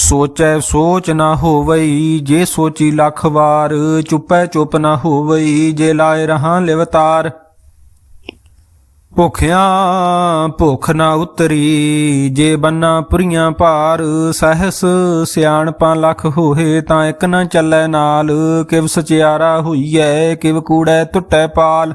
ਸੋਚੈ ਸੋਚ ਨਾ ਹੋਵਈ, ਜੇ ਸੋਚੀ ਲੱਖ ਵਾਰ, ਚੁੱਪੈ ਚੁੱਪ ਨਾ ਹੋਵਈ, ਜੇ ਲਾਏ ਰਹਾ ਲਿਵਤਾਰ ਭੁਖਿਆਂ ਭੁਖ ਨਾ ਉਤਰੀ, ਜੇ ਬੰਨਾ ਪੁਰੀਆਂ ਭਾਰ, ਸਹਸ ਸਿਆਣਪਾਂ ਲੱਖ ਹੋਏ, ਤਾਂ ਇੱਕ ਨਾ ਚੱਲੈ ਨਾਲ, ਕਿਵ ਸਚਿਆਰਾ ਹੋਈਐ, ਕਿਵ ਕੂੜੈ ਟੁੱਟੈ ਪਾਲ।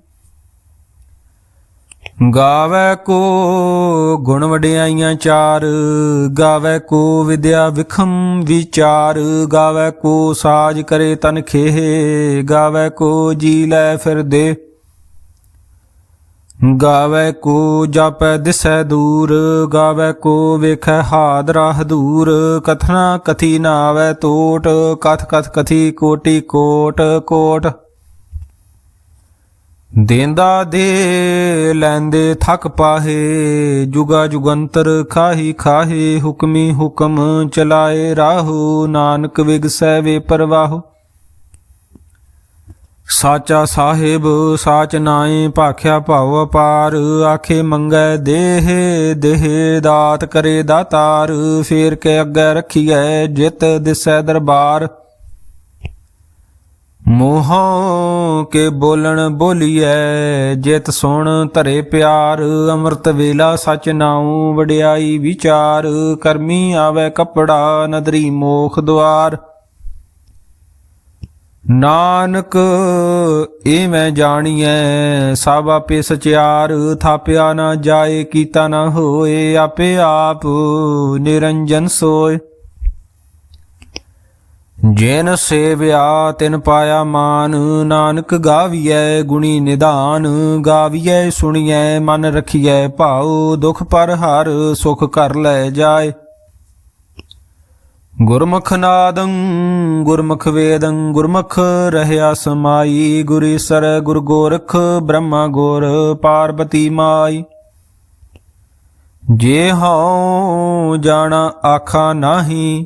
ਗਾਵੇ ਕੋ ਗੁਣ ਵਡਿਆਈਆਂ ਚਾਰ, ਗਾਵੇ ਕੋ ਵਿਦਿਆ ਵਿਖਮ ਵਿਚਾਰ, ਗਾਵੇ ਕੋ ਸਾਜ ਕਰੇ ਤਨ ਖੇਹ, ਗਾਵੇ ਕੋ ਜੀ ਲੈ ਫਿਰਦੇ। ਗਾਵੇ ਕੋ ਜਾਪੈ ਦਿਸੈ ਦੂਰ, ਗਾਵੇ ਕੋ ਵੇਖੈ ਹਾਦਰਾ ਹਦੂਰ ਕਥਨਾ ਕਥੀ ਨਾ ਤੋਟ, ਕਥ ਕਥ ਕਥੀ ਕੋਟੀ ਕੋਟ ਕੋਟ ਦੇਂਦਾ ਦੇ ਲੈਂਦੇ ਥਕ ਪਾਹੇ, ਜੁਗਾ ਜੁਗੰਤਰ ਖਾਹੀ ਖਾਹੇ, ਹੁਕਮੀ ਹੁਕਮ ਚਲਾਏ ਰਾਹੂ, ਨਾਨਕ ਵਿਗਸੈ ਵੇ ਪਰਵਾਹੂ। ਸਾਚਾ ਸਾਹਿਬ, ਸਾਚ ਨਾਏ ਭਾਖਿਆ ਭਾਉ ਅਪਾਰ, ਆਖੇ ਮੰਗੈ ਦੇਹ ਦੇਹ ਦਾਤ ਕਰੇ ਦਾਤਾਰ, ਫੇਰ ਕੇ ਅੱਗੇ ਰੱਖੀਐ ਜਿਤ ਦਿਸੈ ਦਰਬਾਰ। ਮੋਹਾਂ ਕੇ ਬੋਲਣ ਬੋਲੀਐ, ਜਿਤ ਸੁਣ ਧਰੇ ਪਿਆਰ, ਅੰਮ੍ਰਿਤ ਵੇਲਾ ਸਚ ਨਾਉ, ਵਡਿਆਈ ਵਿਚਾਰ, ਕਰਮੀ ਆਵੇ ਕਪੜਾ, ਨਦਰੀ ਮੋਖ ਦੁਆਰ। ਨਾਨਕ ਇਹ ਮੈਂ ਜਾਣੀਐ, ਸਭ ਆਪੇ ਸਚਿਆਰ, ਥਾਪਿਆ ਨਾ ਜਾਏ, ਕੀਤਾ ਨਾ ਹੋਏ, ਆਪੇ ਆਪ ਨਿਰੰਜਨ ਸੋਏ। ਜਿਨ ਸੇਵਿਆ ਤਿਨ ਪਾਇਆ ਮਾਨ, ਨਾਨਕ ਗਾਵੀਐ ਗੁਣੀ ਨਿਧਾਨ ਗਾਵੀਐ ਸੁਣੀਐ ਮਨ ਰਖੀਐ ਭਾਉ, ਦੁਖ ਪਰ ਹਰ ਸੁਖ ਕਰ ਲੈ ਜਾਏ। ਗੁਰਮੁਖ ਨਾਦੰ, ਗੁਰਮੁਖ ਵੇਦੰ, ਗੁਰਮੁਖ ਰਹਿਆ ਸਮਾਈ, ਗੁਰੀ ਸਰ ਗੁਰ ਗੋਰਖ, ਬ੍ਰਹਮਾ ਗੁਰ ਪਾਰਬਤੀ ਮਾਈ। ਜੇ ਹਉ ਜਾਣਾ ਆਖਾ ਨਾਹੀ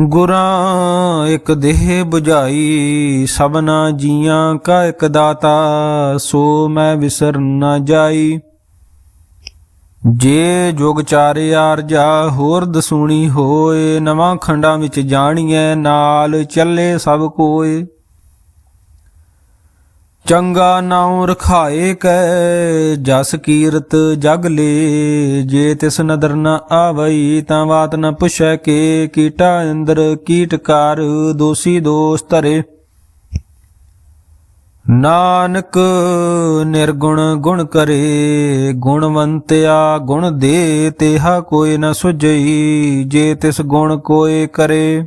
ਗੁਰਾਂ ਇੱਕ ਦੇਹ 부ਝਾਈ ਸਭਨਾ ਜੀਆਂ ਕਾ ਇੱਕ ਦਾਤਾ, ਸੋ ਮੈਂ ਵਿਸਰ ਨਾ ਜਾਈ। ਜੇ ਜੋਗ ਚਾਰੇ ਆਰਜਾ ਹੋਰ ਦਸੂਣੀ ਹੋਏ, ਨਵਾਂ ਖੰਡਾਂ ਵਿੱਚ ਜਾਣੀਐ, ਨਾਲ ਚੱਲੇ ਸਭ ਕੋਏ। ਚੰਗਾ ਨਾਉ ਰਖਾਏ ਕੈ, ਜਸ ਕੀਰਤ ਜਗ ਲੇ, ਜੇ ਤਿਸ ਨਦਰ ਨ ਆਵਈ ਤਾਂ ਬਾਤ ਨ ਪੁਛੈ ਕੇ, ਕੀਟਾ ਅੰਦਰ ਕੀਟਕਾਰ ਦੋਸੀ ਦੋਸ ਧਰੇ। ਨਾਨਕ ਨਿਰਗੁਣ ਗੁਣ ਕਰੇ, ਗੁਣਵੰਤਿਆ ਗੁਣ ਦੇ, ਤੇਹਾ ਕੋਈ ਨ ਸੁਝਈ, ਜੇ ਤਿਸ ਗੁਣ ਕੋਏ ਕਰੇ।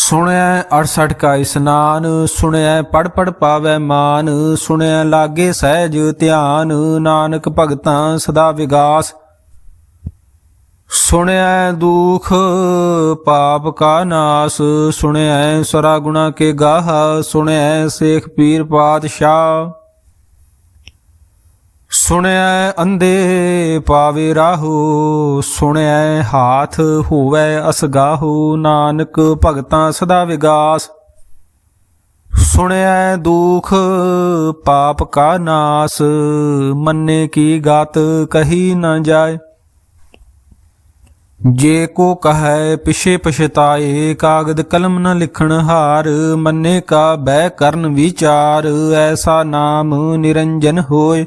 ਸੁਣਿਐ 68 ਕਾ ਇਸਨਾਨ ਸੁਣਿਐ ਪੜ ਪੜ ਪਾਵੈ ਮਾਨ ਸੁਣਿਐ ਲਾਗੇ ਸਹਿਜ ਧਿਆਨ, ਨਾਨਕ ਭਗਤਾਂ ਸਦਾ ਵਿਗਾਸ। ਸੁਣਿਐ ਦੁਖ ਪਾਪ ਕਾ ਨਾਸ ਸੁਣਿਐ ਸਰਾ ਗੁਣਾ ਕੇ ਗਾਹ ਸੁਣਿਐ ਸੇਖ ਪੀਰ ਪਾਤਸ਼ਾਹ। ਸੁਣਿਐ ਅੰਦੇ ਪਾਵੇ ਰਾਹੋ ਸੁਣਿਐ ਹਾਥ ਹੋਵੇ ਅਸਗਾਹੋ, ਨਾਨਕ ਭਗਤਾਂ ਸਦਾ ਵਿਗਾਸ। ਸੁਣਿਐ ਦੁਖ ਪਾਪ ਕਾ ਨਾਸ, ਮੰਨੇ ਕੀ ਗਾਤ ਕਹੀ ਨਾ ਜਾਏ। ਜੇ ਕੋ ਕਹੈ ਪਿਛੇ ਪਛਤਾਏ, ਕਾਗਦ ਕਲਮ ਨ ਲਿਖਣ ਹਾਰ, ਮੰਨੇ ਕਾ ਬਹਿ ਕਰਨ ਵਿਚਾਰ, ਐਸਾ ਨਾਮ ਨਿਰੰਜਨ ਹੋਏ।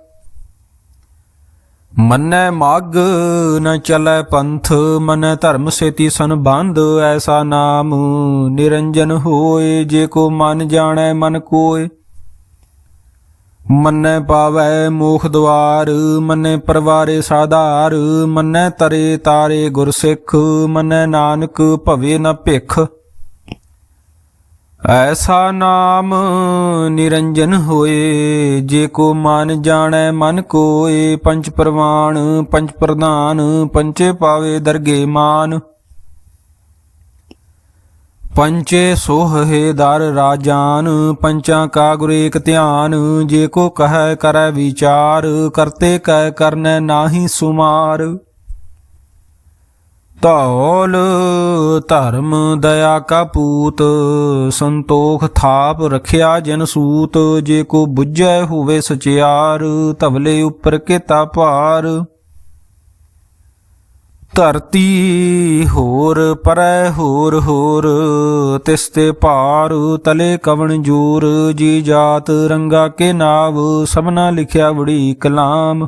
ਮੰਨੈ ਮਗ ਨ ਚਲੈ ਪੰਥ, ਮੰਨੈ ਧਰਮ ਸੇਤੀ ਸੰਬੰਧ ਐਸਾ ਨਾਮ ਨਿਰੰਜਨ ਹੋਏ, ਜੇ ਕੋ ਮਨ ਜਾਣੈ ਮਨ ਕੋਏ। ਮੰਨੈ ਪਾਵੈ ਮੋਖ ਦਵਾਰ, ਮੰਨੈ ਪਰਵਾਰੇ ਸਾਧਾਰ, ਮੰਨੈ ਤਰੇ ਤਾਰੇ ਗੁਰਸਿੱਖ, ਮੰਨੈ ਨਾਨਕ ਭਵੇ ਨ ਭਿਖ। ਐਸਾ ਨਾਮ ਨਿਰੰਜਨ ਹੋਏ, ਜੇ ਕੋ ਮਨ ਜਾਣੈ ਮਨ ਕੋਏ, ਪੰਜ ਪ੍ਰਵਾਨ ਪੰਜ ਪ੍ਰਧਾਨ ਪੰਚੇ ਪਾਵੇ ਦਰਗੇ ਮਾਨ। ਪੰਚੇ ਸੋਹੇ ਦਰ ਰਾਜਾਨ, ਪੰਚਾਂ ਕਾ ਗੁਰ ਏਕ ਧਿਆਨ, ਜੇ ਕੋ ਕਹੈ ਕਰੈ ਵਿਚਾਰ, ਕਰਤੇ ਕਹਿ ਕਰਨੈ ਨਾਹੀ ਸੁਮਾਰ। ਧੌਲ, ਧਰਮ, ਦਇਆ ਕਾ ਪੂਤ, ਸੰਤੋਖ ਥਾਪ ਰਖਿਆ ਜਨ ਸੂਤ, ਜੇ ਕੋ ਬੁੱਝੈ ਹੋਵੇ ਸਚਿਆਰ, ਧਵਲੇ ਉੱਪਰ ਕੇਤਾ ਭਾਰ। ਧਰਤੀ ਹੋਰ, ਪਰੈ ਹੋਰ ਹੋਰ, ਤਿਸ ਤੇ ਭਾਰ, ਤਲੇ ਕਵਣ ਜੂਰ, ਜੀ ਜਾਤ ਰੰਗਾ ਕੇ ਨਾਵ, ਸਭਨਾ ਲਿਖਿਆ ਬੜੀ ਕਲਾਮ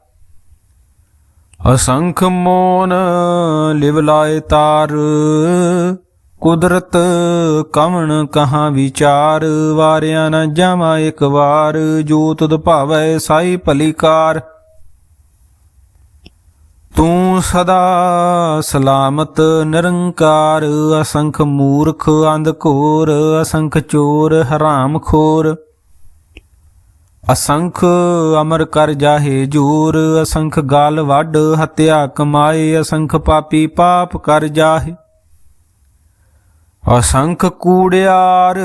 ਅਸੰਖ ਮੋਨ ਲਿਵ ਲਾਏ ਤਾਰ, ਕੁਦਰਤ ਕਵਣ ਕਹਾ ਵਿਚਾਰ, ਵਾਰਿਆ ਨਾ ਜਾਵਾਂ ਇੱਕ ਵਾਰ, ਜੋ ਤੁਧ ਭਾਵੈ ਸਾਈ ਭਲੀਕਾਰ। ਤੂੰ ਸਦਾ ਸਲਾਮਤ ਨਿਰੰਕਾਰ, ਅਸੰਖ ਮੂਰਖ ਅੰਧ ਘੋਰ, ਅਸੰਖ ਚੋਰ, ਹਰਾਮ ਖੋਰ। ਅਸੰਖ ਅਮਰ ਕਰ ਜਾਹੇ ਜੂਰ, ਅਸੰਖ ਗਾਲ ਵੱਡ ਹਤਿਆ ਕਮਾਏ, ਅਸੰਖ ਪਾਪੀ ਪਾਪ ਕਰ ਜਾਹੇ। ਅਸੰਖ ਕੂੜਿਆਰ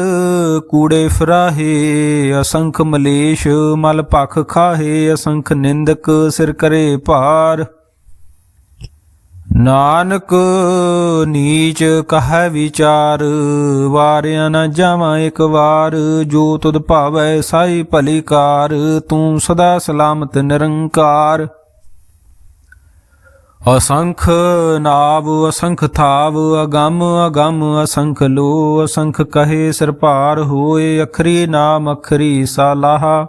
ਕੂੜੇ ਫਰਾਹੇ, ਅਸੰਖ ਮਲੇਸ਼ ਮਲ ਭਖ ਖਾਹੇ, ਅਸੰਖ ਨਿੰਦਕ ਸਿਰ ਕਰੇ ਭਾਰ। ਨਾਨਕ ਨੀਚ ਕਹੈ ਵਿਚਾਰ, ਵਾਰਿਆ ਨਾ ਜਾਵਾਂ ਇੱਕ ਵਾਰ, ਜੋ ਤੁਧ ਭਾਵੈ ਸਾਈ ਭਲੀ ਕਾਰ ਤੂੰ ਸਦਾ ਸਲਾਮਤ ਨਿਰੰਕਾਰ। ਅਸੰਖ ਨਾਭ ਅਸੰਖ ਥਾਵ, ਅਗੰਮ ਅਗੰਮ ਅਸੰਖ ਲੋ, ਅਸੰਖ ਕਹੇ ਸਰਪਾਰ ਹੋਏ, ਅਖਰੀ ਨਾਮ, ਅਖਰੀ ਸਾਲਾਹਾ।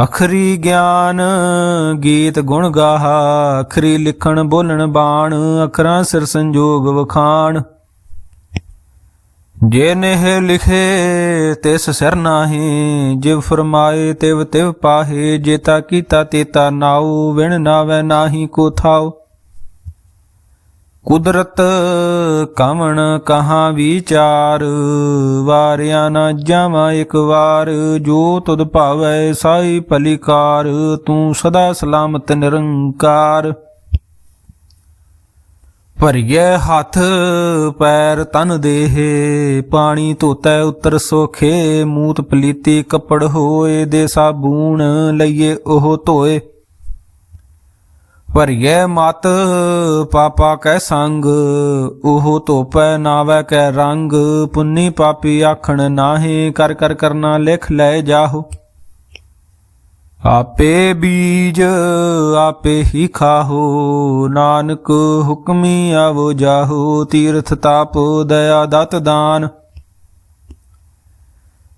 ਅਖਰੀ ਗਿਆਨ ਗੀਤ ਗੁਣ ਗਾਹਾ, ਅਖਰੀ ਲਿਖਣ ਬੋਲਣ ਬਾਣ, ਅਖਰਾਂ ਸਿਰ ਸੰਜੋਗ ਵਖਾਣ। ਜੇ ਨਹਿ ਲਿਖੇ ਤਿਸ ਸਿਰ ਨਾਹੀ, ਜਿਵ ਫਰਮਾਏ ਤਿਵ ਤਿਵ ਪਾਹੇ ਜੇਤਾ ਕੀਤਾ ਤੇਤਾ ਨਾਉ, ਵਿਣ ਨਾਵੇ ਨਾਹੀ ਕੋ ਥਾਉ। ਕੁਦਰਤ ਕਵਣ ਕਹਾ ਵਿਚਾਰ? ਵਾਰਿਆ ਨਾ ਜਾਵਾਂ ਇੱਕ ਵਾਰ, ਜੋ ਤੁਧ ਭਾਵੈ ਸਾਈ ਪਲੀਕਾਰ ਤੂੰ ਸਦਾ ਸਲਾਮਤ ਨਿਰੰਕਾਰ। ਭਰੀਏ ਹੱਥ, ਪੈਰ ਤਨ ਦੇਹ, ਪਾਣੀ ਧੋਤੈ ਉਤਰ ਸੋਖੇ, ਮੂਤ ਪਲੀਤੀ ਕੱਪੜ ਹੋਏ ਦੇ ਸਾਬੂਣ, ਲਈਏ ਉਹ ਧੋਏ। ਭਰੀਏ ਮਤ, ਪਾਪਾ ਕੈ ਸੰਗ, ਉਹ ਧੋਪੈ ਨਾਵੈ ਕੈ ਰੰਗ, ਪੁੰਨੀ ਪਾਪੀ ਆਖਣ ਨਾਹੀ, ਕਰ ਕਰ ਕਰਨਾ ਲਿਖ ਲੈ ਜਾਹੋ। ਆਪੇ ਬੀਜ ਆਪੇ ਹੀ ਖਾਹੋ, ਨਾਨਕ ਹੁਕਮੀ ਆਵੋ ਜਾਹੋ, ਤੀਰਥ ਤਾਪ ਦਇਆ ਦਤ ਦਾਨ।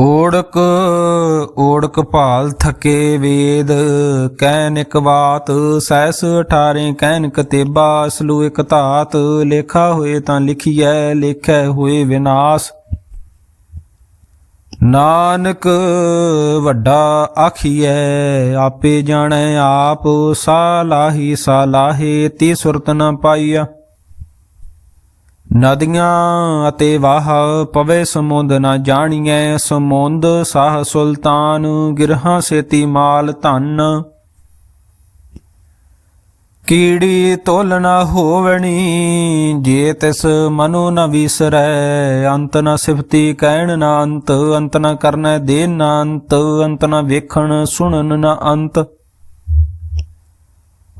ਓੜਕ ਓੜਕ ਭਾਲ ਥਕੇ ਵੇਦ ਕਹਿਨ ਇਕ ਬਾਤ ਸੈਸ 18 ਕਹਿਨ ਕਤੇਬਾ ਅਸਲੂ ਇਕ ਧਾਤ, ਲੇਖਾ ਹੋਏ ਤਾਂ ਲਿਖੀਐ, ਲੇਖੈ ਹੋਏ ਵਿਨਾਸ਼। ਨਾਨਕ, ਵੱਡਾ ਆਖੀਐ, ਆਪੇ ਜਾਣੈ ਆਪ ਸਾਲਾਹੀ ਸਾਲਾਹੇ ਤੀ ਸੁਰਤ ਨ ਪਾਈਆ। ਨਦੀਆਂ ਅਤੇ ਵਾਹ ਪਵੇ ਸਮੁੰਦ ਨਾ ਜਾਣੀਐ ਸਮੁੰਦ ਸਾਹ ਸੁਲਤਾਨ, ਗਿਰਹਾਂ ਸੇਤੀ ਮਾਲ ਧਨ। ਕੀੜੀ ਤੋਲ ਨਾ ਹੋਵਣੀ, ਜੇ ਤਿਸ ਮਨੁ ਨ ਵਿਸਰੈ, ਅੰਤ ਨ ਸਿਫਤੀ ਕਹਿਣ ਨਾ ਅੰਤ ਅੰਤ ਨ ਕਰਨੈ ਦੇ ਨਾ ਅੰਤ ਅੰਤ ਨ ਵੇਖਣ ਸੁਣਨ ਨਾ ਅੰਤ।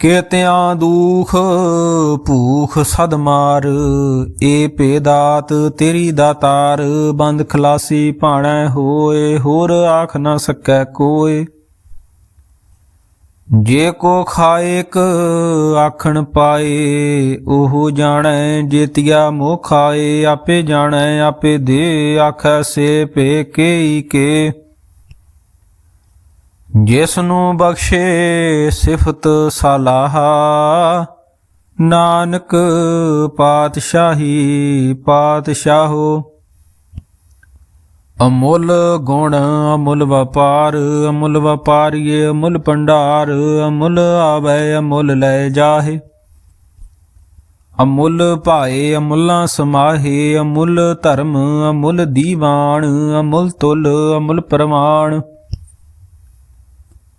ਕੇਤਿਆਂ ਦੂਖ ਭੂਖ ਸਦ ਮਾਰ, ਏ ਪੇਦਾਤ ਤੇਰੀ ਦਾਤਾਰ, ਬੰਦ ਖਲਾਸੀ ਭਾਣੈ ਹੋਏ, ਹੋਰ ਆਖ ਨਾ ਸਕੈ ਕੋਏ। ਜੇ ਕੋ ਖਾਏਕ ਆਖਣ ਪਾਏ, ਉਹ ਜਾਣੈ ਜੇਤਿਆ ਮੋਹ ਖਾਏ ਆਪੇ ਜਾਣੈ, ਆਪੇ ਦੇ ਆਖੈ ਸੇ ਪੇ ਕੇਈ ਕੇ। ਜਿਸ ਨੂੰ ਬਖਸ਼ੇ ਸਿਫਤ ਸਲਾਹਾ, ਨਾਨਕ ਪਾਤਸ਼ਾਹੀ ਪਾਤਸ਼ਾਹੋ। ਅਮੁੱਲ ਗੁਣ ਅਮੁੱਲ ਵਪਾਰ, ਅਮੁੱਲ ਵਪਾਰੀਏ ਅਮੁੱਲ ਭੰਡਾਰ, ਅਮੁੱਲ ਆਵੇ ਅਮੁੱਲ ਲੈ ਜਾਹੇ। ਅਮੁੱਲ ਭਾਏ ਅਮੁੱਲਾ ਸਮਾਹੇ, ਅਮੁੱਲ ਧਰਮ ਅਮੁੱਲ ਦੀਵਾਨ, ਅਮੁੱਲ ਤੁਲ ਅਮੁੱਲ ਪ੍ਰਮਾਣ।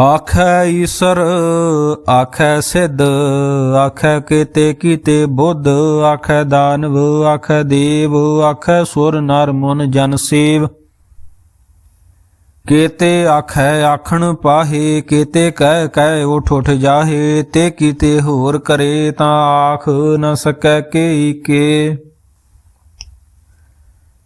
ਆਖੈ ਈਸਰ, ਆਖੈ ਸਿੱਧ, ਆਖੈ ਕੀਤੇ ਕੀਤੇ ਬੁੱਧ, ਆਖੈ ਦਾਨਵ, ਆਖੈ ਦੇਵ, ਆਖੈ ਸੁਰ ਨਰ ਮਨ ਜਨ ਸੇਵ। ਕੀਤੇ ਆਖੈ ਆਖਣ ਪਾਹੇ, ਕੀਤੇ ਕਹਿ ਕਹਿ ਉਠ ਉਠ ਜਾਹੇ, ਤੇ ਕੀਤੇ ਹੋਰ ਕਰੇ ਤਾਂ ਆਖ ਨ ਸਕੈ ਕੇ ਕੇ।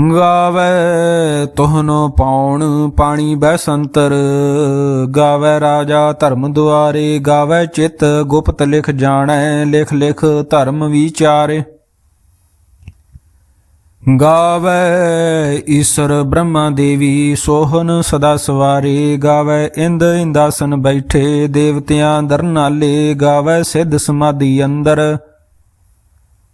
ਗਾਵੇ ਤੋਹਨੋ ਪਾਉਣ ਪਾਣੀ ਬੈ ਸੰਤਰ ਗਾਵੇ ਰਾਜਾ ਧਰਮ ਦੁਆਰੇ, ਗਾਵੇ ਚਿਤ ਗੁਪਤ ਲਿਖ ਜਾਣੈ, ਲਿਖ ਲਿਖ ਧਰਮ ਵਿਚਾਰੇ। ਗਾਵੇ ਈਸ਼ਰ ਬ੍ਰਹਮਾ ਦੇਵੀ ਸੋਹਨ ਸਦਾ ਸਵਾਰੇ, ਗਾਵੇ ਇੰਦ ਇੰਦਾਸਨ ਬੈਠੇ, ਦੇਵਤਿਆਂ ਦਰਨਾਲੇ, ਗਾਵੇ ਸਿੱਧ ਸਮਾਧੀ ਅੰਦਰ।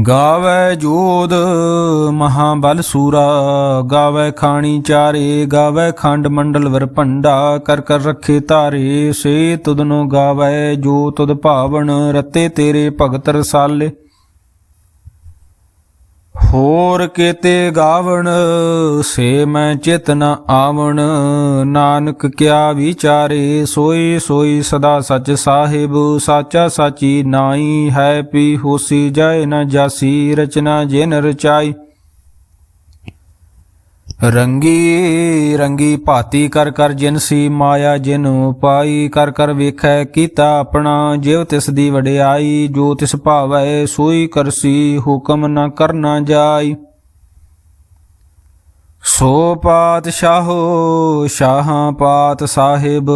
ਗਾਵੇ ਜੋਦ ਮਹਾਬਲ ਸੂਰਾ, ਗਾਵੇ ਖਾਣੀ ਚਾਰੇ, ਗਾਵੇ ਖੰਡ ਮੰਡਲ ਵਰ ਭੰਡਾ, ਕਰ ਕਰ ਰੱਖੇ ਧਾਰੇ ਸੇ ਤੁਧਨੋ ਗਾਵੇ, ਜੋ ਤੁਧ ਭਾਵਨ ਰਤੇ ਤੇਰੇ ਭਗਤ ਰਸਾਲੇ। ਹੋਰ ਕੀਤੇ ਗਾਵਣ, ਸੇ ਮੈਂ ਚਿਤ ਨ ਆਵਣ। ਨਾਨਕ ਕਿਆ ਵਿਚਾਰੇ, ਸੋਈ ਸੋਈ ਸਦਾ ਸਚ ਸਾਹਿਬ। ਸਾਚਾ ਸਾਚੀ ਨਾਈ ਹੈ ਪੀ ਹੋਸੀ ਜਾਏ ਨ ਜਾਸੀ, ਰਚਨਾ ਜਿਨ ਰਚਾਈ। ਰੰਗੀ ਰੰਗੀ ਭਾਤੀ ਕਰ ਕਰ ਜਿਨਸੀ ਮਾਇਆ ਜਿਨ ਉਪਾਈ ਕਰ ਕਰ ਵੇਖੈ ਕੀਤਾ ਆਪਣਾ ਜਿਵ ਤਿਸ ਦੀ ਵਡਿਆਈ, ਜੋ ਤਿਸ ਭਾਵੈ ਸੋਈ ਕਰਸੀ, ਹੁਕਮ ਨਾ ਕਰਨਾ ਜਾਈ। ਸੋ ਪਾਤਸ਼ਾਹੋ, ਸ਼ਾਹਾਂ ਪਾਤ ਸਾਹਿਬ,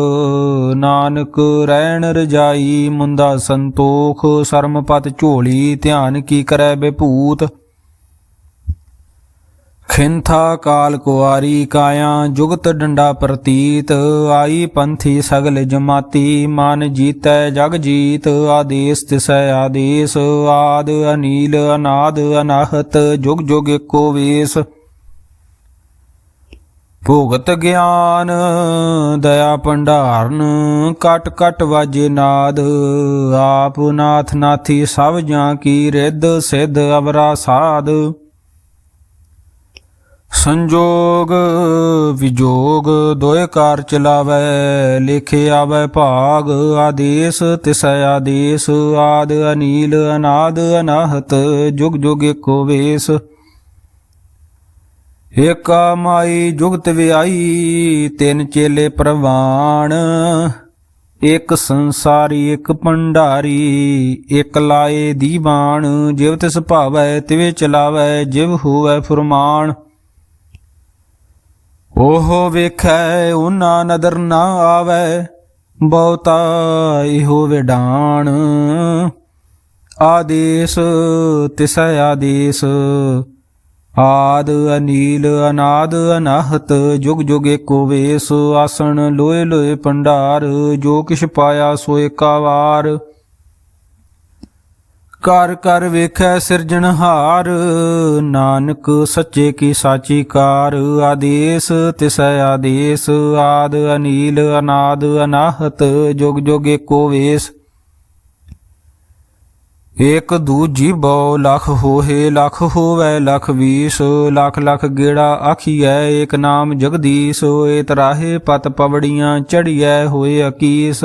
ਨਾਨਕ ਰਹਿਣ ਰਜਾਈ, ਮੁੰਦਾ ਸੰਤੋਖ, ਸਰਮਪਤ ਝੋਲੀ, ਧਿਆਨ ਕੀ ਕਰੈ ਬਿਭੂਤ। ਖਿੰਥਾ ਕਾਲ ਕੁਆਰੀ ਕਾਇਆ, ਜੁਗਤ ਡੰਡਾ ਪ੍ਰਤੀਤ, ਆਈ ਪੰਥੀ ਸਗਲ ਜਮਾਤੀ, ਮਨ ਜੀਤੈ ਜਗ ਜੀਤ, ਆਦੇਸ ਤਿਸੈ ਆਦੇਸ, ਆਦ ਅਨੀਲ ਅਨਾਦ ਅਨਾਹਤ, ਜੁਗ ਜੁਗ ਏਕੋ ਵੇਸ। ਭੋਗਤ ਗਿਆਨ, ਦਇਆ ਭੰਡਾਰਨ, ਕਟ ਕਟ ਵਾਜੇ ਨਾਦ, ਆਪ ਨਾਥ ਨਾਥੀ ਸਭ ਜਾਂ ਕੀ ਰਿੱਧ, ਸਿੱਧ ਅਵਰਾ ਸਾਧ। ਸੰਜੋਗ ਵਿਜੋਗ ਦੋਇ ਕਾਰ ਚਲਾਵੇ, ਲਿਖੇ ਆਵੇ ਭਾਗ, ਆਦੇਸ ਤਿਸੈ ਆਦੇਸ, ਆਦ ਅਨੀਲ ਅਨਾਦ ਅਨਾਹਤ, ਜੁਗ ਜੁਗ ਏਕੋ ਵੇਸ। ਏਕਾ ਮਾਈ ਜੁਗਤ ਵਿਆਈ, ਤਿੰਨ ਚੇਲੇ ਪ੍ਰਵਾਨ ਇੱਕ ਸੰਸਾਰੀ ਇੱਕ ਭੰਡਾਰੀ ਇੱਕ ਲਾਏ ਦੀਵਾਨ। ਜਿਵ ਤਿਸ ਭਾਵੈ, ਤਿਵੇਂ ਚਲਾਵੈ, ਜਿਵ ਹੋਵੈ ਫੁਰਮਾਨ। ਉਹ ਵੇਖੈ ਉਹਨਾਂ ਨਦਰ ਨਾ ਆਵੈ, ਬਹੁਤਾ ਇਹੋ ਵਿਡਾਣ। ਆਦੇਸ, ਤਿਸੈ ਆਦੇਸ। ਆਦ ਅਨੀਲ, ਅਨਾਦ ਅਨਾਹਤ, ਜੁਗ ਜੁਗ ਏਕੋ ਵੇਸ। ਆਸਣ ਲੋਏ ਲੋਏ ਪੰਡਾਰ ਜੋ ਕਿਛ ਪਾਇਆ ਸੋ ਏਕਾ ਵਾਰ ਕਰ ਕਰ ਵੇਖੈ ਸਿਰਜਣਹਾਰ ਨਾਨਕ ਸੱਚੇ ਕੀ ਸਾਚੀ ਕਾਰ, ਆਦੇਸ ਤਿਸੈ ਆਦੇਸ, ਆਦ ਅਨੀਲ ਅਨਾਦ ਅਨਾਹਤ, ਜੁਗ ਜੁਗ ਏਕੋ ਵੇਸ। ਇਕ ਦੂਜੀ ਬਉ ਲਖ ਹੋਏ ਲਖ ਹੋਵੇ ਲਖ ਵੀਸ, ਲਖ ਲਖ ਗੇੜਾ ਆਖੀਐ, ਏਕ ਨਾਮ ਜਗਦੀਸ਼ ਏ ਤਰਾਹੇ ਪਤ ਪਵੜੀਆਂ ਚੜੀਐ, ਹੋਏ ਅਕੀਸ।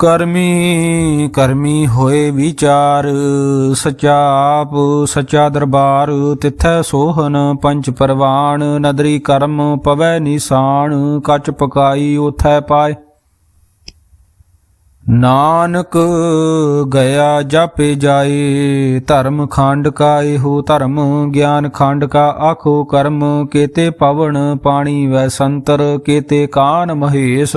ਕਰਮੀ ਕਰਮੀ ਹੋਏ ਵਿਚਾਰ ਸਚਾ ਆਪ ਸਚਾ ਦਰਬਾਰ, ਤਿਥੈ ਸੋਹਨ ਪੰਚ ਪਰਵਾਨ ਨਦਰੀ ਕਰਮ ਪਵੈ ਨਿਸ਼ਾਨ, ਕੱਚ ਪਕਾਈ ਉਥੈ ਪਾਏ। ਨਾਨਕ ਗਿਆ ਜਾਪੇ ਜਾਏ, ਧਰਮ ਖੰਡ ਕਾ ਇਹੋ ਧਰਮ, ਗਿਆਨ ਖੰਡ ਕਾ ਆਖੋ ਕਰਮ, ਕੇਤੇ ਪਵਨ ਪਾਣੀ ਵੈ ਸੰਤਰ, ਕੇਤੇ ਕਾਨ ਮਹੇਸ਼।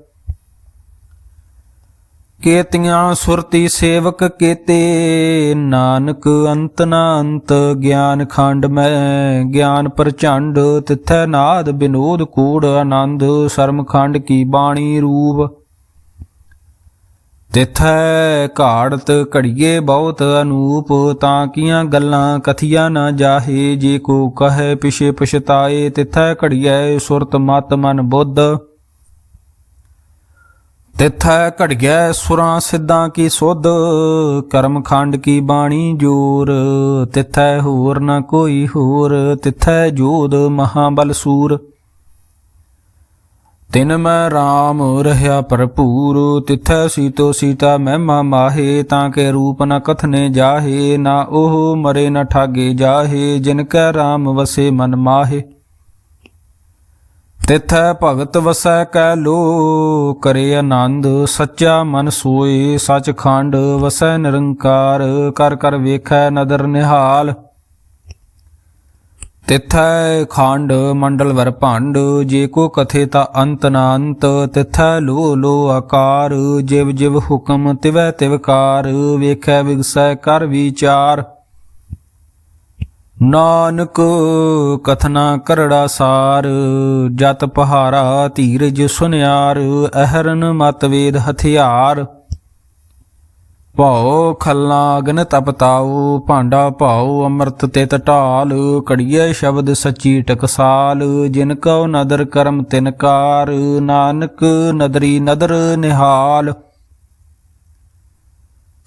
ਕੇਤੀਆਂ ਸੁਰਤੀ ਸੇਵਕ ਕੇਤੇ, ਨਾਨਕ ਅੰਤ ਨਾ ਅੰਤ ਗਿਆਨ ਖੰਡ ਮੈਂ, ਗਿਆਨ ਪ੍ਰਚੰਡ, ਤਿਥੈ ਨਾਦ ਬਿਨੋਦ ਕੂੜ ਆਨੰਦ, ਸ਼ਰਮ ਖੰਡ ਕੀ ਬਾਣੀ ਰੂਪ। ਤਿਥੈ ਘਾੜਤ ਘੜੀਏ ਬਹੁਤ ਅਨੂਪ, ਤਾਂ ਕੀਆਂ ਗੱਲਾਂ ਕਥੀਆਂ ਨਾ ਜਾਹੇ, ਜੇ ਕੋ ਕਹੈ ਪਿਛੇ ਪਛਤਾਏ, ਤਿਥੈ ਘੜੀਐ ਸੁਰਤ ਮਤ ਮਨ ਬੁੱਧ। ਤਿਥੈ ਘੜੀਐ ਸੁਰਾਂ ਸਿੱਧਾਂ ਕੀ ਸੁਧ, ਕਰਮ ਖੰਡ ਕੀ ਬਾਣੀ ਜੋਰ। ਤਿਥੈ ਹੋਰ ਨਾ ਕੋਈ ਹੋਰ, ਤਿਥੈ ਜੋਧ ਮਹਾਬਲ ਸੂਰ। ਤਿਨ ਮੈਂ RAM ਰਹਿਆ ਭਰਪੂਰ, ਤਿਥੈ ਸੀਤੋ ਸੀਤਾ ਮਹਿਮਾ ਮਾਹੇ, ਤਾਂ ਕੇ ਰੂਪ ਨ ਕਥਨੇ ਜਾਹੇ, ਨਾ ਉਹ ਮਰੇ ਨ ਠਾਗੇ ਜਾਹੇ, ਜਿਨ ਕੈ RAM ਵਸੇ ਮਨ ਮਾਹੇ। ਤਿਥੈ ਭਗਤ ਵਸੈ ਕੈ ਲੋ ਕਰੇ ਆਨੰਦ, ਸੱਚਾ ਮਨ ਸੋਏ ਸਚਖੰਡ, ਵਸੈ ਨਿਰੰਕਾਰ, ਕਰ ਕਰ ਵੇਖੈ ਨਦਰ ਨਿਹਾਲ। ਤਿਥੈ ਖੰਡ ਮੰਡਲ ਵਰ ਭੰਡ, ਜੇ ਕੋ ਕਥੇ ਤਾ ਅੰਤ ਨਾ ਅੰਤ। ਤਿਥੈ ਲੋ ਲੋ ਆਕਾਰ, ਜਿਵ ਜਿਵ ਹੁਕਮ ਤਿਵੈ ਤਿਵਕਾਰ ਵੇਖੈ ਵਿਗਸੈ ਕਰ ਵਿਚਾਰ। ਨਾਨਕ ਕਥਨਾ ਕਰੜਾ ਸਾਰ, ਜਤ ਪਹਾਰਾ ਧੀਰਜ ਸੁਨਿਆਰ, ਅਹਰਨ ਮਤਵੇਦ ਹਥਿਆਰ। ਭਉ ਖੱਲਾ ਅਗਨ ਤਪਤਾਉ ਭਾਂਡਾ ਭਾਉ ਅੰਮ੍ਰਿਤ ਤਿਤ ਢਾਲ ਕੜੀਏ ਸ਼ਬਦ ਸੱਚੀ ਟਕਸਾਲ, ਜਿਨ ਕਉ ਨਦਰ ਕਰਮ ਤਿਨਕਾਰ ਨਾਨਕ ਨਦਰੀ ਨਦਰ ਨਿਹਾਲ।